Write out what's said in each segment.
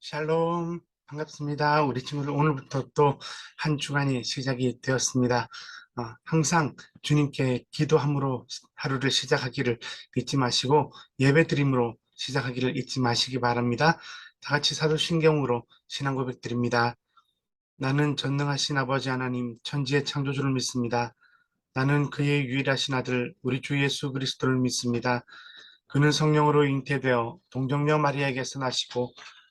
샬롬 반갑습니다. 우리 친구들 오늘부터 또 한 주간이 시작이 되었습니다. 어, 항상 주님께 기도함으로 하루를 시작하기를 잊지 마시고 예배 드림으로 시작하기를 잊지 마시기 바랍니다. 다 같이 사도신경으로 신앙 고백 드립니다. 나는 전능하신 아버지 하나님 천지의 창조주를 믿습니다. 나는 그의 유일하신 아들 우리 주 예수 그리스도를 믿습니다. 그는 성령으로 잉태되어 동정녀 마리아에게서 나시고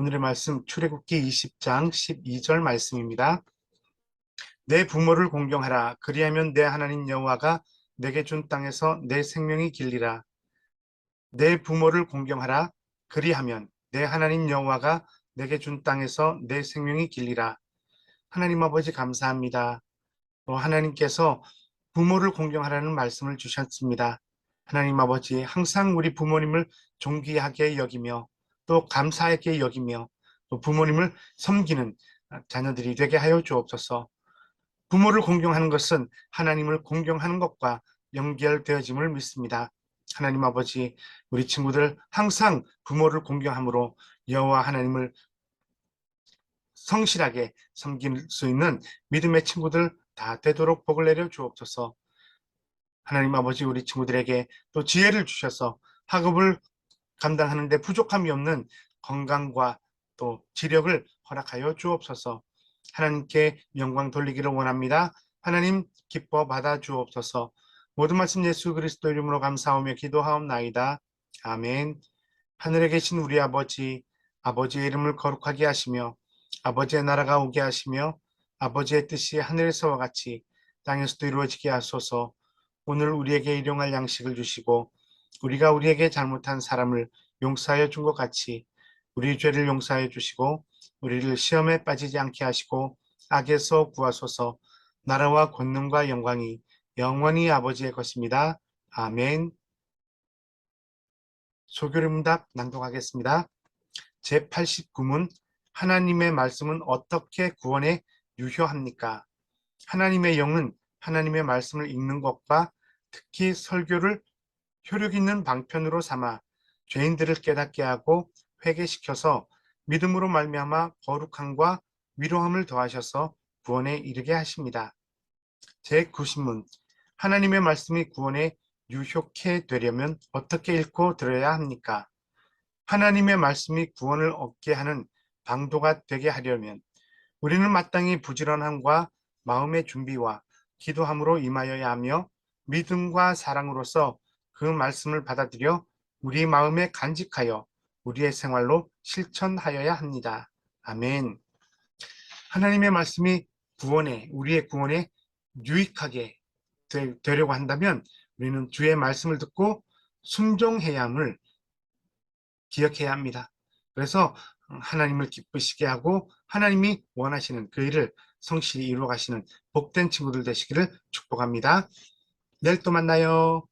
오늘의 말씀 출애굽기 20장 12절 말씀입니다. 내 부모를 공경하라 그리하면 내 하나님 여호와가 내게 준 땅에서 내 생명이 길리라. 내 부모를 공경하라 그리하면 내 하나님 여호와가 내게 준 땅에서 내 생명이 길리라. 하나님 아버지 감사합니다. 또 하나님께서 부모를 공경하라는 말씀을 주셨습니다. 하나님 아버지 항상 우리 부모님을 존귀하게 여기며 또 감사하게 여기며 또 부모님을 섬기는 자녀들이 되게 하여 주옵소서. 부모를 공경하는 것은 하나님을 공경하는 것과 연결되어짐을 믿습니다. 하나님 아버지, 우리 친구들 항상 부모를 공경함으로 여호와 하나님을 성실하게 섬길 수 있는 믿음의 친구들 다 되도록 복을 내려 주옵소서. 하나님 아버지 우리 친구들에게 또 지혜를 주셔서 학업을 감당하는 데 부족함이 없는 건강과 또 지력을 허락하여 주옵소서. 하나님께 영광 돌리기를 원합니다. 하나님 기뻐 받아 주옵소서. 모든 말씀 예수 그리스도 이름으로 감사하며 기도하옵나이다. 아멘. 하늘에 계신 우리 아버지, 아버지의 이름을 거룩하게 하시며 아버지의 나라가 오게 하시며 아버지의 뜻이 하늘에서와 같이 땅에서도 이루어지게 하소서. 오늘 우리에게 일용할 양식을 주시고 우리가 우리에게 잘못한 사람을 용서하여 준 것 같이 우리 죄를 용서하여 주시고 우리를 시험에 빠지지 않게 하시고 악에서 구하소서 나라와 권능과 영광이 영원히 아버지의 것입니다. 아멘 소교리 문답 낭독하겠습니다. 제89문 하나님의 말씀은 어떻게 구원에 유효합니까? 하나님의 영은 하나님의 말씀을 읽는 것과 특히 설교를 효력 있는 방편으로 삼아 죄인들을 깨닫게 하고 회개시켜서 믿음으로 말미암아 거룩함과 위로함을 더하셔서 구원에 이르게 하십니다. 제90문 하나님의 말씀이 구원에 유효케 되려면 어떻게 읽고 들어야 합니까? 하나님의 말씀이 구원을 얻게 하는 방도가 되게 하려면 우리는 마땅히 부지런함과 마음의 준비와 기도함으로 임하여야 하며 믿음과 사랑으로서 그 말씀을 받아들여 우리 마음에 간직하여 우리의 생활로 실천하여야 합니다. 아멘. 하나님의 말씀이 구원에 우리의 구원에 유익하게 되, 되려고 한다면 우리는 주의 말씀을 듣고 순종해야 함을 기억해야 합니다. 그래서 하나님을 기쁘시게 하고 하나님이 원하시는 그 일을 성실히 이루어 가시는 복된 친구들 되시기를 축복합니다. 내일 또 만나요.